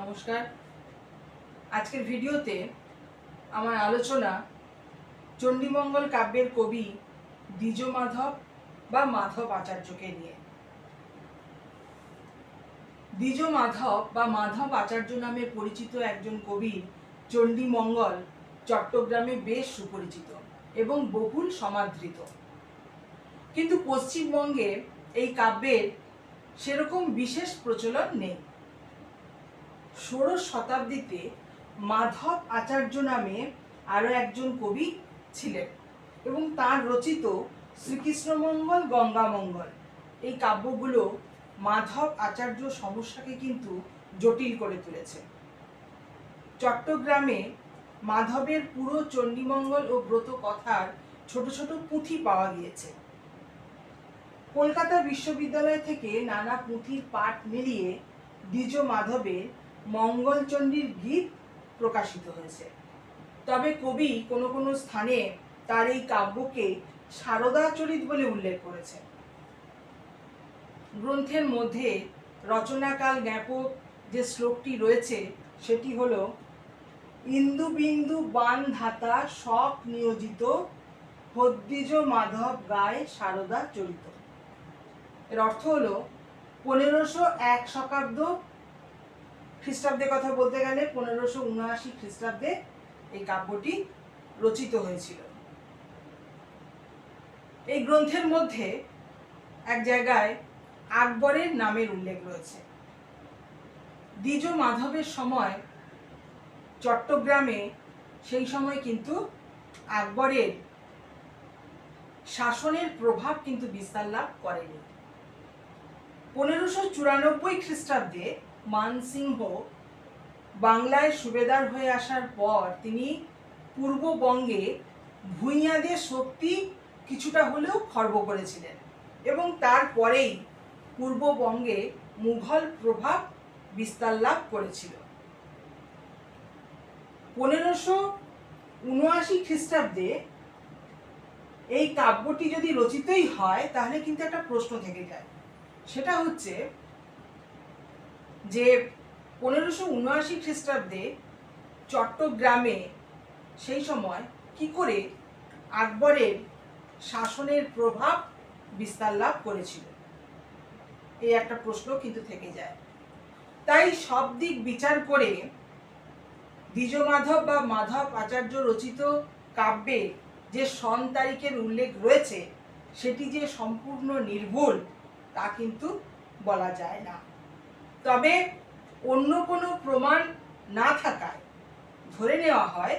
নমস্কার। আজকের ভিডিওতে আমার আলোচনা চণ্ডীমঙ্গল কাব্যের কবি দ্বিজ মাধব বা মাধব আচার্যকে নিয়ে। দ্বিজ মাধব বা মাধব আচার্য নামে পরিচিত একজন কবি চণ্ডীমঙ্গল চট্টগ্রামে বেশ সুপরিচিত এবং বহুল সমাদৃত। কিন্তু পশ্চিমবঙ্গে এই কাব্যের সেরকম বিশেষ প্রচলন নেই। ষোড়শ শতাব্দীতে মাধব আচার্য নামে আরও একজন কবি ছিলেন এবং তার রচিত শ্রীকৃষ্ণমঙ্গল গঙ্গামঙ্গল। এই কাব্যগুলো মাধব আচার্য সমস্যাকে কিন্তু জটিল করে তুলেছে। চট্টগ্রামে মাধবের পুরো চণ্ডীমঙ্গল ও ব্রত কথার ছোট ছোট পুঁথি পাওয়া গিয়েছে। কলকাতা বিশ্ববিদ্যালয় থেকে নানা পুঁথির পাঠ মিলিয়ে দ্বিজ মাধবের মঙ্গলচণ্ডীর গীত প্রকাশিত হয়েছে। তবে কবি কোনো কোনো স্থানে তার এই কাব্যকে সারদাচরিত বলে উল্লেখ করেছেন। গ্রন্থের মধ্যে রচনাকাল জ্ঞাপক যে শ্লোকটি রয়েছে, সেটি হলো, ইন্দু বিন্দু বান ধাতা শক নিয়োজিত হদ্দিজ মাধব গায়ে সারদা চরিত। এর অর্থ হলো, পনেরোশো এক শতাব্দ খ্রিস্টাব্দে কথা বলতে গেলে পনেরোশো উনআশি খ্রিস্টাব্দে এই কাব্যটি রচিত হয়েছিল। এই গ্রন্থের মধ্যে এক জায়গায় আকবরের নামের উল্লেখ রয়েছে। দ্বিজ মাধবের সময় চট্টগ্রামে সেই সময় কিন্তু আকবরের শাসনের প্রভাব কিন্তু বিস্তার লাভ করেনি। পনেরোশো চুরানব্বই খ্রিস্টাব্দে মানসিংহ বাংলায় সুবেদার হয়ে আসার পর তিনি পূর্ববঙ্গে ভূঁইয়াদের শক্তি কিছুটা হলেও খর্ব করেছিলেন এবং তারপরেই পূর্ববঙ্গে মুঘল প্রভাব বিস্তার লাভ করেছিল। পনেরোশো উনআশি খ্রিস্টাব্দে এই কাব্যটি যদি রচিতই হয়, তাহলে কিন্তু একটা প্রশ্ন থেকে যায়। সেটা হচ্ছে যে পনেরোশো উনআশি খ্রিস্টাব্দে চট্টগ্রামে সেই সময় কি করে আকবরের শাসনের প্রভাব বিস্তার লাভ করেছিল? এই একটা প্রশ্ন কিন্তু থেকে যায়। তাই সব দিক বিচার করে দ্বিজ মাধব বা মাধব আচার্য রচিত কাব্যে যে সন তারিখের উল্লেখ রয়েছে, সেটি যে সম্পূর্ণ নির্ভুল, তা কিন্তু বলা যায় না। তবে অন্য কোনো প্রমাণ না থাকায় ধরে নেওয়া হয়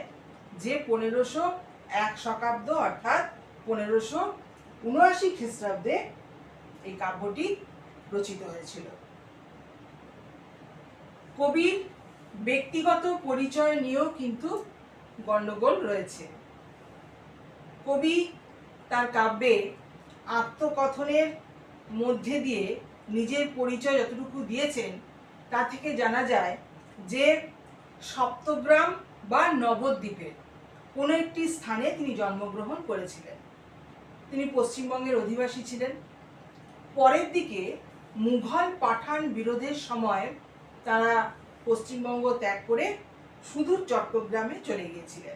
যে পনেরোশো এক শতাব্দ অর্থাৎ পনেরোশো উনআশি খ্রিস্টাব্দে এই কাব্যটি রচিত হয়েছিল। কবির ব্যক্তিগত পরিচয় নিয়েও কিন্তু গণ্ডগোল রয়েছে। কবি তার কাব্যে আত্মকথনের মধ্যে দিয়ে নিজের পরিচয় যতটুকু দিয়েছেন, তা থেকে জানা যায় যে সপ্তগ্রাম বা নবদ্বীপের কোনো একটি স্থানে তিনি জন্মগ্রহণ করেছিলেন। তিনি পশ্চিমবঙ্গের অধিবাসী ছিলেন। পরের দিকে মুঘল পাঠান বিরোধের সময় তারা পশ্চিমবঙ্গ ত্যাগ করে সুদূর চট্টগ্রামে চলে গিয়েছিলেন।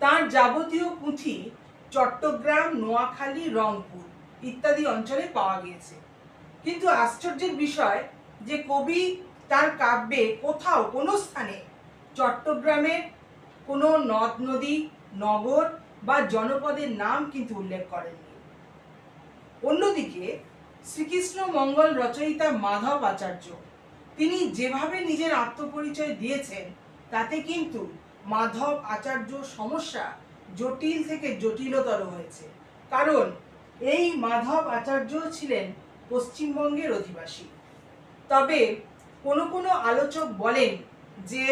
তার যাবতীয় পুঁথি চট্টগ্রাম, নোয়াখালী, রংপুর ইত্যাদি অঞ্চলে পাওয়া গিয়েছে। কিন্তু আশ্চর্যের বিষয় যে কবি তার কাব্যে কোথাও কোনো স্থানে চট্টগ্রামের কোনো নদ, নদী, নগর বা জনপদের নাম কিন্তু উল্লেখ করেননি। অন্যদিকে শ্রীকৃষ্ণ মঙ্গল রচয়িতা মাধব আচার্য, তিনি যেভাবে নিজের আত্মপরিচয় দিয়েছেন, তাতে কিন্তু মাধব আচার্য সমস্যা জটিল থেকে জটিলতর হয়েছে। কারণ এই মাধব আচার্য ছিলেন পশ্চিমবঙ্গের অধিবাসী। তবে কোনো কোনো আলোচক বলেন যে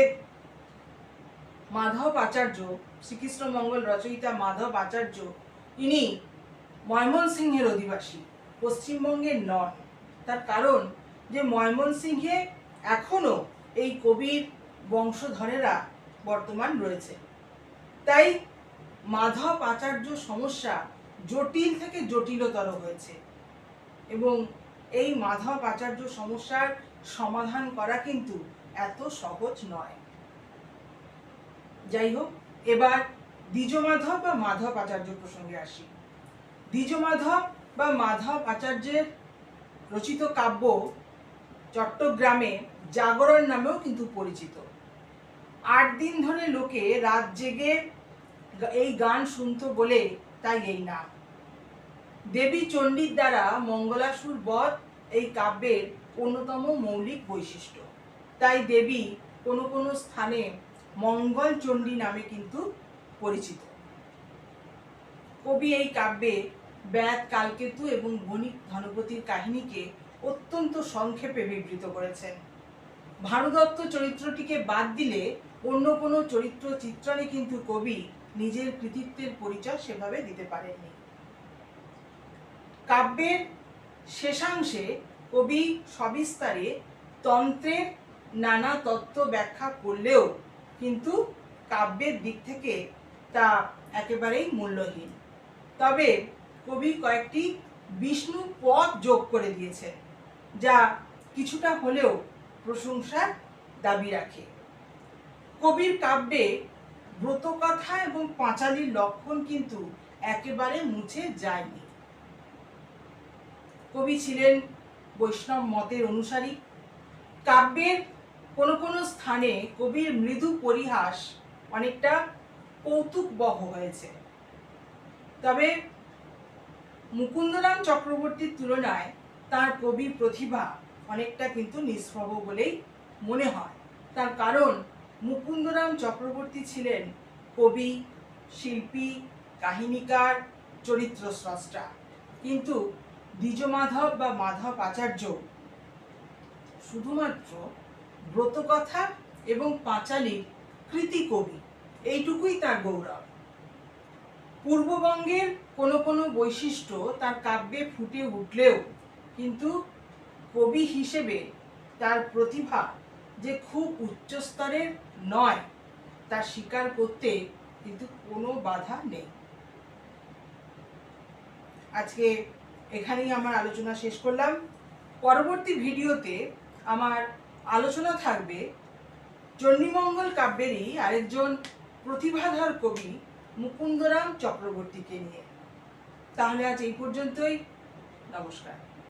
মাধব আচার্য, শ্রীকৃষ্ণ মঙ্গল রচয়িতা মাধব আচার্য, ইনি ময়মনসিংহের অধিবাসী পশ্চিমবঙ্গের নন। তার কারণ যে ময়মনসিংহে এখনও এই কবির বংশধরেরা বর্তমান রয়েছে। তাই মাধব আচার্য সমস্যা জটিল থেকে জটিলতর হয়েছে। এবং এই মাধব আচার্য সমস্যার সমাধান করা কিন্তু এত সহজ নয়। যাই হোক, এবার দ্বিজমাধব বা মাধব আচার্য প্রসঙ্গে আসি। দ্বিজমাধব বা মাধব আচার্যের রচিত কাব্য চট্টগ্রামে জাগরণ নামেও কিন্তু পরিচিত। আট দিন ধরে লোকে রাত জেগে এই গান শুনতো বলে তাই এই নাম। দেবী চণ্ডীর দ্বারা মঙ্গলাসুর বধ এই কাব্যের অন্যতম মৌলিক বৈশিষ্ট্য। তাই দেবী কোনো কোনো স্থানে মঙ্গল চণ্ডী নামে কিন্তু পরিচিত। কবি এই কাব্যে ব্যাত, কালকেতু এবং বণিক ধনপতির কাহিনীকে অত্যন্ত সংক্ষেপে বিবৃত করেছেন। ভানুদত্ত চরিত্রটিকে বাদ দিলে অন্য কোনো চরিত্র চিত্রণে কিন্তু কবি নিজের কৃতিত্বের পরিচয় সেভাবে দিতে পারেননি। কাব্যের শেষাংশে কবি সবিস্তারে তন্ত্রের নানা তত্ত্ব ব্যাখ্যা করলেও কিন্তু কাব্যের দিক থেকে তা একেবারেই মূল্যহীন। তবে কবি কয়েকটি বিষ্ণু পদ যোগ করে দিয়েছেন, যা কিছুটা হলেও প্রশংসার দাবি রাখে। কবির কাব্যে ব্রতকথা এবং পাঁচালির লক্ষণ কিন্তু একেবারে মুছে যায়নি। কবি ছিলেন বৈষ্ণব মতের অনুসারী। কাব্যের কোনো কোনো স্থানে কবির মৃদু পরিহাস অনেকটা কৌতুকবহ হয়েছে। তবে মুকুন্দরাম চক্রবর্তীর তুলনায় তার কবি প্রতিভা অনেকটা কিন্তু নিষ্প্রভ বলেই মনে হয়। তার কারণ, মুকুন্দরাম চক্রবর্তী ছিলেন কবি, শিল্পী, কাহিনীকার চরিত্র স্রষ্টা কিন্তু দ্বিজমাধব বা মাধব আচার্য। শুধুমাত্র ব্রতকথা এবং পাঁচালীর কৃতি কবি, এইটুকুই তার গৌরব। পূর্ববঙ্গের কোনো কোনো বৈশিষ্ট্য তার কাব্যে ফুটে উঠলেও কিন্তু কবি হিসেবে তার প্রতিভা যে খুব উচ্চস্তরের নয়, তা স্বীকার করতে কিন্তু কোনো বাধা নেই। আজকে এখানেই আমার আলোচনা শেষ করলাম। পরবর্তী ভিডিওতে আমার আলোচনা থাকবে চণ্ডীমঙ্গল কাব্যেরই আরেকজন প্রতিভাধর কবি মুকুন্দরাম চক্রবর্তীকে নিয়ে। তাহলে আজ এই পর্যন্তই। নমস্কার।